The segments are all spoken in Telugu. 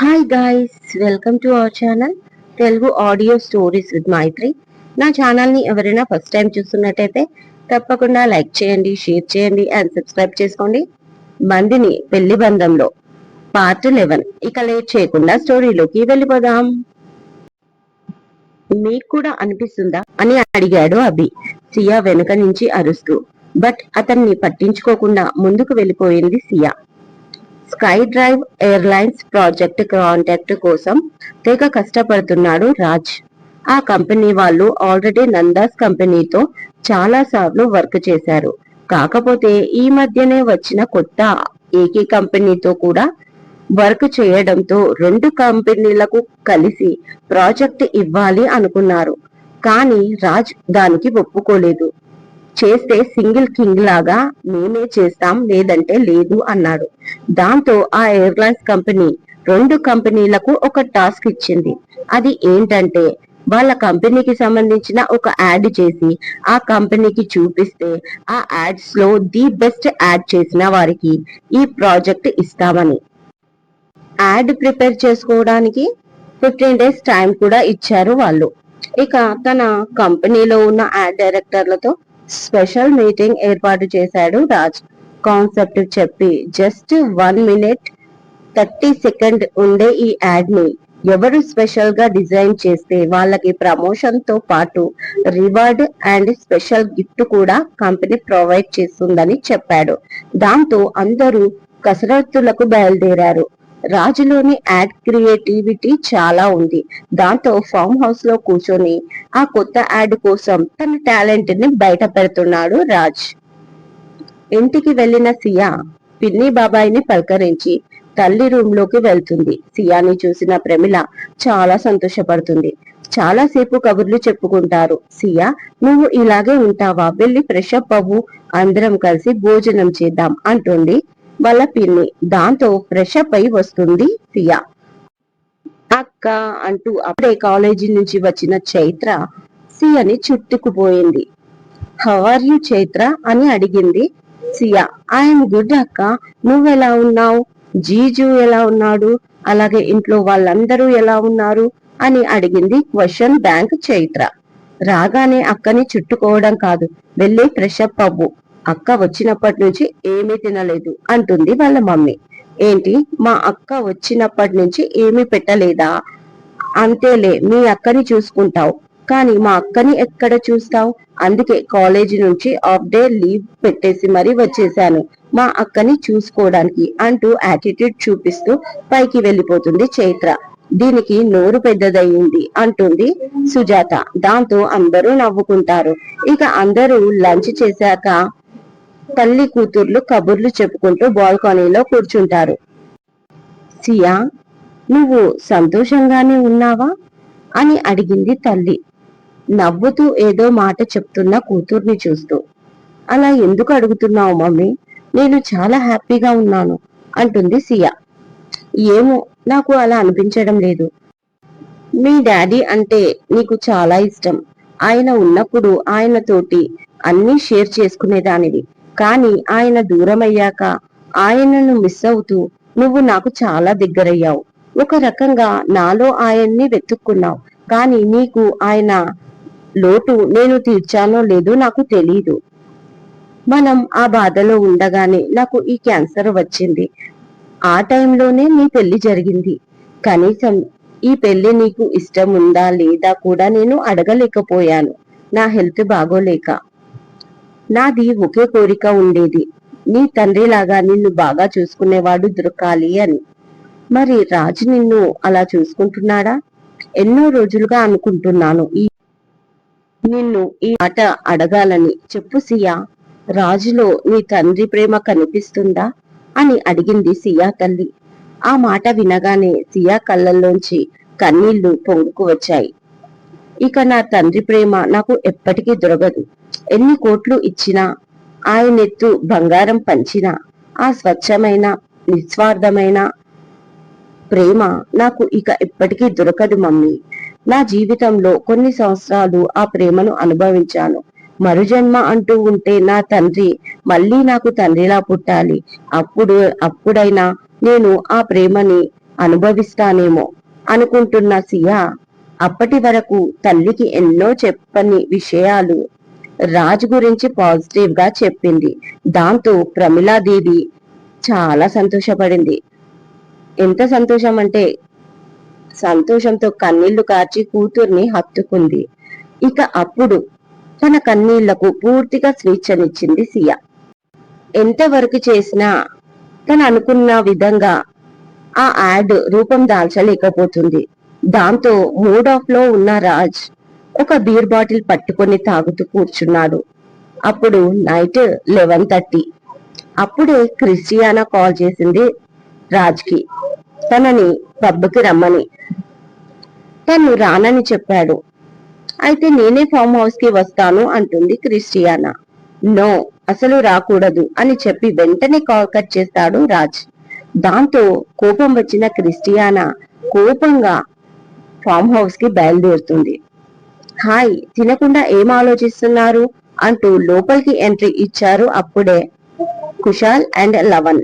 Hi guys welcome to our channel Telugu audio stories with Maithri నా ఛానల్ని ఎవరైనా ఫస్ట్ టైం చూస్తున్నట్టయితే తప్పకుండా లైక్ చేయండి షేర్ చేయండి అండ్ సబ్స్క్రైబ్ చేసుకోండి. మందిని పెళ్ళి బంధంలో పార్ట్ లెవెన్ ఇక లేట్ చేయకుండా స్టోరీలోకి వెళ్ళిపోదాం. మీకు కూడా అనిపిస్తుందా అని అడిగాడు అభి. సియా వెనుక నుంచి అరుస్తూ బట్ అతన్ని పట్టించుకోకుండా ముందుకు వెళ్ళిపోయింది Siya. Sky drive airlines project contact కోసం తెగ కష్టపడుతున్నాడు రాజ్. ఆ కంపెనీ వాళ్ళు ఆల్రెడీ నందాస్ కంపెనీతో చాలా సార్లు వర్క్ చేశారు. కాకపోతే ఈ మధ్యనే వచ్చిన కొత్త ఏకీ కంపెనీతో కూడా వర్క్ చేయడంతో రెండు కంపెనీలకు కలిసి ప్రాజెక్ట్ ఇవ్వాలి అనుకున్నారు. కానీ రాజ్ దానికి ఒప్పుకోలేదు. చేస్తే సింగిల్ కింగ్ లాగా మేమే చేస్తాం లేదంటే లేదు అన్నాడు. దాంతో ఆ ఎయిర్లైన్స్ కంపెనీ రెండు కంపెనీలకు ఒక టాస్క్ ఇచ్చింది. అది ఏంటంటే వాళ్ళ కంపెనీకి సంబంధించిన ఒక యాడ్ చేసి ఆ కంపెనీకి చూపిస్తే ఆ యాడ్స్లో ది బెస్ట్ యాడ్ చేసిన వారికి ఈ ప్రాజెక్ట్ ఇస్తామని. యాడ్ ప్రిపేర్ చేసుకోవడానికి ఫిఫ్టీన్ డేస్ టైం కూడా ఇచ్చారు వాళ్ళు. ఇక తన కంపెనీలో ఉన్న యాడ్ డైరెక్టర్లతో స్పెషల్ మీటింగ్ ఏర్పాటు చేశాడు రాజ్. కాన్సెప్ట్ చెప్పి just one minute thirty second ఉండే ఈ యాడ్ని ఎవరు స్పెషల్గా డిజైన్ చేస్తే వాళ్ళకి ప్రమోషన్తో పాటు రివార్డ్ అండ్ స్పెషల్ గిఫ్ట్ కూడా కంపెనీ ప్రొవైడ్ చేస్తుందని చెప్పాడు. దాంతో అందరూ కసరత్తులకు బయలుదేరారు. రాజులోని యాడ్ క్రియేటివిటీ చాలా ఉంది. దాంతో ఫామ్ హౌస్లో కూర్చొని ఆ కొత్త యాడ్ కోసం తన టాలెంట్ని బయట పెడుతున్నాడు రాజ్. ఇంటికి వెళ్ళిన సియా పిన్ని బాబాయిని పలకరించి తల్లి రూమ్లోకి వెళ్తుంది. సియాని చూసిన ప్రమిళ చాలా సంతోషపడుతుంది. చాలా సేపు కబుర్లు చెప్పుకుంటారు. సియా నువ్వు ఇలాగే ఉంటావా? వెళ్ళి ఫ్రెష్ అప్ అవ్వు. అందరం కలిసి భోజనం చేద్దాం అంటుంది వాళ్ళ పిన్ని దాంతో ఫ్రెష్ అయి వస్తుంది సియా అక్క అంటూ అప్పుడే కాలేజీ నుంచి వచ్చిన చైత్ర సియాని చుట్టుకుపోయింది. How are you Chaitra? అని అడిగింది సియా. ఐఎమ్ గుడ్ అక్క. నువ్వెలా ఉన్నావు? జీజు ఎలా ఉన్నాడు? అలాగే ఇంట్లో వాళ్ళందరూ ఎలా ఉన్నారు? అని అడిగింది క్వశ్చన్ బ్యాంక్ చైత్ర. రాగానే అక్కని చుట్టుకోవడం కాదు. వెళ్ళి ఫ్రెష్ అప్ అవ్వు అక్క వచ్చినప్పటి నుంచి ఏమీ తినలేదు అంటుంది వాళ్ళ మమ్మీ. ఏంటి? మా అక్క వచ్చినప్పటి నుంచి ఏమీ పెట్టలేదా? అంతేలే మీ అక్కని చూసుకుంటావు. కానీ మా అక్కని ఎక్కడ చూస్తావు? అందుకే కాలేజీ నుంచి ఆఫ్ డే లీవ్ పెట్టేసి మరీ వచ్చేసాను మా అక్కని చూసుకోవడానికి అంటూ యాటిట్యూడ్ చూపిస్తూ పైకి వెళ్ళిపోతుంది చైత్ర. దీనికి నోరు పెద్దదయ్యింది అంటుంది సుజాత. దాంతో అందరూ నవ్వుకుంటారు. ఇక అందరూ లంచ్ చేశాక తల్లి కూతుర్లు కబుర్లు చెప్పుకుంటూ బాల్కనీలో కూర్చుంటారు. సియా నువ్వు సంతోషంగానే ఉన్నావా? అని అడిగింది తల్లి. నవ్వుతూ ఏదో మాట చెప్తున్న కూతుర్ని చూస్తూ. అలా ఎందుకు అడుగుతున్నావు మమ్మీ? నేను చాలా హ్యాపీగా ఉన్నాను అంటుంది సియా. ఏమో నాకు అలా అనిపించడం లేదు. మీ డాడీ అంటే నీకు చాలా ఇష్టం. ఆయన ఉన్నప్పుడు ఆయనతోటి అన్నీ షేర్ చేసుకునేదానివి. కానీ ఆయన దూరం అయ్యాక ఆయనను మిస్ అవుతూ నువ్వు నాకు చాలా దగ్గరయ్యావు. ఒక రకంగా నాలో ఆయన్ని వెతుక్కున్నావు. కానీ నీకు ఆయన లోటు నేను తీర్చానో లేదో నాకు తెలీదు. మనం ఆ బాధలో ఉండగానే నాకు ఈ క్యాన్సర్ వచ్చింది. ఆ టైంలోనే నీ పెళ్ళి జరిగింది. కనీసం ఈ పెళ్ళి నీకు ఇష్టం ఉందా లేదా కూడా నేను అడగలేకపోయాను. నా హెల్త్ బాగోలేక నాది ఒకే కోరిక ఉండేది. నీ తండ్రిలాగా నిన్ను బాగా చూసుకునేవాడు దొరకాలి అని. మరి రాజు నిన్ను అలా చూసుకుంటున్నాడా? ఎన్నో రోజులుగా అనుకుంటున్నాను. ఈ నిన్ను ఈ మాట అడగాలని. చెప్పు సియా రాజులో నీ తండ్రి ప్రేమ కనిపిస్తుందా? అని అడిగింది సియా తల్లి. ఆ మాట వినగానే సియా కళ్ళల్లోంచి కన్నీళ్ళు పొంగుకు వచ్చాయి. ఇక నా తండ్రి ప్రేమ నాకు ఎప్పటికీ దొరకదు. ఎన్ని కోట్లు ఇచ్చినా ఆయనెత్తు బంగారం పంచినా ఆ స్వచ్ఛమైన నిస్వార్థమైన ప్రేమ నాకు ఇక ఎప్పటికీ దొరకదు మమ్మీ. నా జీవితంలో కొన్ని సంవత్సరాలు ఆ ప్రేమను అనుభవించాను. మరుజన్మ అంటూ ఉంటే నా తండ్రి మళ్ళీ నాకు తండ్రిలా పుట్టాలి. అప్పుడు అప్పుడైనా నేను ఆ ప్రేమని అనుభవిస్తానేమో అనుకుంటున్న సియా అప్పటి వరకు తల్లికి ఎన్నో చెప్పని విషయాలు రాజ్ గురించి పాజిటివ్గా చెప్పింది. దాంతో ప్రమిళాదేవి చాలా సంతోషపడింది. ఎంత సంతోషం అంటే సంతోషంతో కన్నీళ్ళు కార్చి కూతుర్ని హత్తుకుంది. ఇక అప్పుడు తన కన్నీళ్ళకు పూర్తిగా స్వేచ్ఛనిచ్చింది సియా. ఎంతవరకు చేసినా తను అనుకున్న విధంగా ఆ యాడ్ రూపం దాల్చలేకపోతుంది. దాంతో మూడ్ ఆఫ్లో ఉన్న రాజ్ ఒక బీర్ బాటిల్ పట్టుకొని తాగుతూ కూర్చున్నాడు. అప్పుడు నైట్ లెవెన్ థర్టీ అప్పుడే క్రిస్టియానా కాల్ చేసింది రాజ్కి తనని పబ్కి రమ్మని. తను రానని చెప్పాడు. అయితే నేనే ఫామ్ హౌస్కి వస్తాను అంటుంది క్రిస్టియానా. నో అసలు రాకూడదు అని చెప్పి వెంటనే కాల్ కట్ చేస్తాడు రాజ్. దాంతో కోపం వచ్చిన క్రిస్టియానా కోపంగా ఫామ్ హౌస్కి బయలుదేరుతుంది. హాయ్ తినకుండా ఏం ఆలోచిస్తున్నారు? అంటూ లోపలికి ఎంట్రీ ఇచ్చారు అప్పుడే కుషాల్ అండ్ లవన్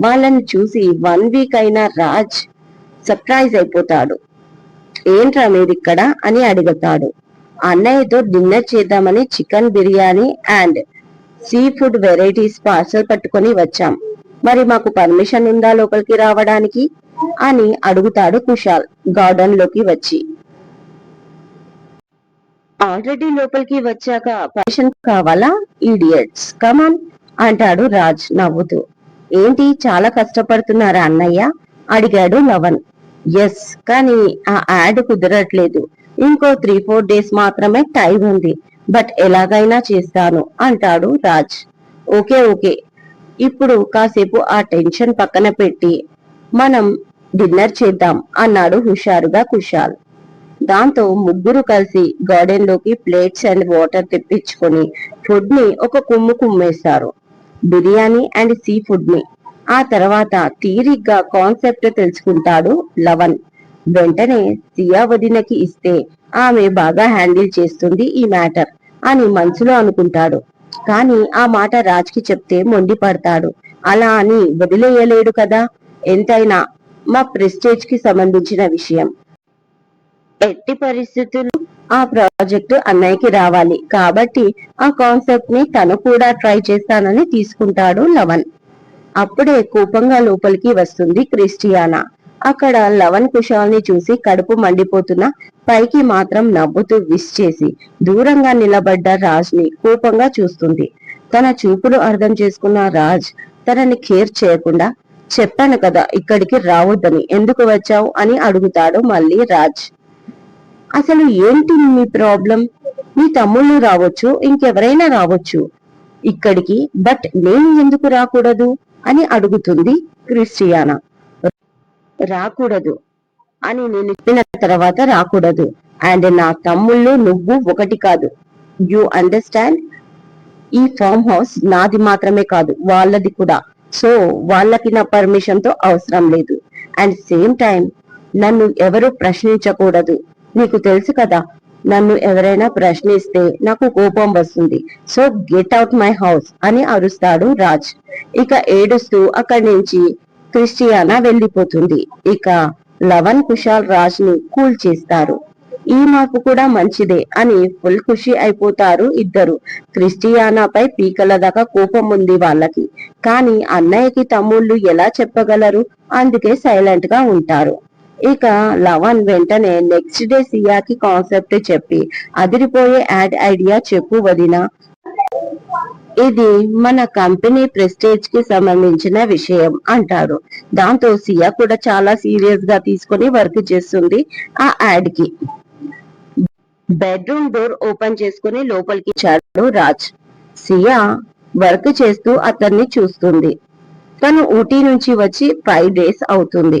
వాళ్ళని చూసి వన్ వీక్ అయిన రాజ్ సర్ప్రైజ్ అయిపోతాడు. ఏంట్రా మీరు ఇక్కడ అని అడుగుతాడు. అన్నయ్యతో డిన్నర్ చేద్దామని chicken biryani and sea food varieties parcel పట్టుకొని వచ్చాం. మరి మాకు పర్మిషన్ ఉందా లోపలికి రావడానికి? అని అడుగుతాడు కుషాల్ గార్డెన్లోకి వచ్చి. ఆల్రెడీ లోపలికి వచ్చాక పర్మిషన్ కావాలా ఈడియట్స్ కమాన్ అంటాడు రాజ్ నవ్వుతూ. ఏంటి చాలా కష్టపడుతున్నారా అన్నయ్య? అడిగాడు లవన్ ఎస్ కానీ ఆ యాడ్ కుదరట్లేదు. ఇంకో త్రీ ఫోర్ డేస్ మాత్రమే టైం ఉంది. బట్ ఎలాగైనా చేస్తాను అంటాడు రాజ్. Okay okay. ఇప్పుడు కాసేపు ఆ టెన్షన్ పక్కన పెట్టి మనం డిన్నర్ చేద్దాం అన్నాడు హుషారుగా కుషాల్ దాంతో ముగ్గురు కలిసి గార్డెన్లోకి ప్లేట్స్ అండ్ వాటర్ తెప్పించుకొని ఫుడ్ని ఒక కుమ్ము కుమ్మేశారు. బిర్యానీ అండ్ సీ ఫుడ్ని. ఆ తర్వాత తీరిగ్గా కాన్సెప్ట్ తెలుసుకుంటాడు లవన్ వెంటనే సియా వదినకి ఇస్తే ఆమె బాగా హ్యాండిల్ చేస్తుంది ఈ మ్యాటర్ అని మనసులో అనుకుంటాడు. కానీ ఆ మాట రాజ్కి చెప్తే మొండి పడతాడు అలా అని వదిలేయలేడు కదా? ఎంతైనా మా ప్రెస్టేజ్కి సంబంధించిన విషయం. ఎట్టి పరిస్థితులు ఆ ప్రాజెక్ట్ అన్నయ్యకి రావాలి. కాబట్టి ఆ కాన్సెప్ట్ని తను కూడా ట్రై చేస్తానని తీసుకుంటాడు లవన్ అప్పుడే కోపంగా లోపలికి వస్తుంది క్రిస్టియానా. అక్కడ లవన్ కుషాల్ని చూసి కడుపు మండిపోతున్న పైకి మాత్రం నవ్వుతూ విష్ చేసి దూరంగా నిలబడ్డ రాజ్ని కోపంగా చూస్తుంది. తన చూపులు అర్థం చేసుకున్న రాజ్ తనని కేర్ చేయకుండా చెప్పాను కదా ఇక్కడికి రావద్దని ఎందుకు వచ్చావు అని అడుగుతాడు మళ్ళీ రాజ్. అసలు ఏంటి మీ ప్రాబ్లం? మీ తమ్ముళ్ళు రావచ్చు ఇంకెవరైనా రావచ్చు. ఇక్కడికి బట్ నేను ఎందుకు రాకూడదు? అని అడుగుతుంది క్రిస్టియానా. రాకూడదు. అని నేను చెప్పిన తర్వాత రాకూడదు. అండ్ నా తమ్ముళ్ళు నువ్వు ఒకటి కాదు. You understand? ఈ ఫామ్ హౌస్ నాది మాత్రమే కాదు వాళ్ళది కూడా. సో వాళ్ళకి నా పర్మిషన్తో అవసరం లేదు. అండ్ సేమ్ టైం నన్ను ఎవరు ప్రశ్నించకూడదు. నీకు తెలుసు కదా నన్ను ఎవరైనా ప్రశ్నిస్తే నాకు కోపం వస్తుంది. So get out my house అని అరుస్తాడు రాజ్. ఇక ఏడుస్తూ అక్కడి నుంచి క్రిస్టియానా వెళ్ళిపోతుంది ఇక లవన్ కుషాల్ రాజ్ని కూల్ చేస్తారు. ఈ మార్పు కూడా మంచిదే అని ఫుల్ ఖుషి అయిపోతారు ఇద్దరు. క్రిస్టియానాపై పీకల దాకా కోపం ఉంది వాళ్ళకి. కానీ అన్నయ్యకి తమ్ముళ్ళు ఎలా చెప్పగలరు? అందుకే సైలెంట్గా ఉంటారు. ఇక లవన్ వెంటనే నెక్స్ట్ డే సియాకి కాన్సెప్ట్ చెప్పి అదిరిపోయే యాడ్ ఐడియా చెప్పు వదిన. ఇది మన కంపెనీ ప్రెస్టేజ్కి సంబంధించిన విషయం అంటారు. దాంతో సియా కూడా చాలా సీరియస్గా తీసుకొని వర్క్ చేస్తుంది ఆ యాడ్కి. బెడ్రూమ్ డోర్ ఓపెన్ చేసుకుని లోపలికి చాడు రాజ్. సియా వర్క్ చేస్తూ అతన్ని చూస్తుంది. తను ఊటీ నుంచి వచ్చి ఫైవ్ డేస్ అవుతుంది.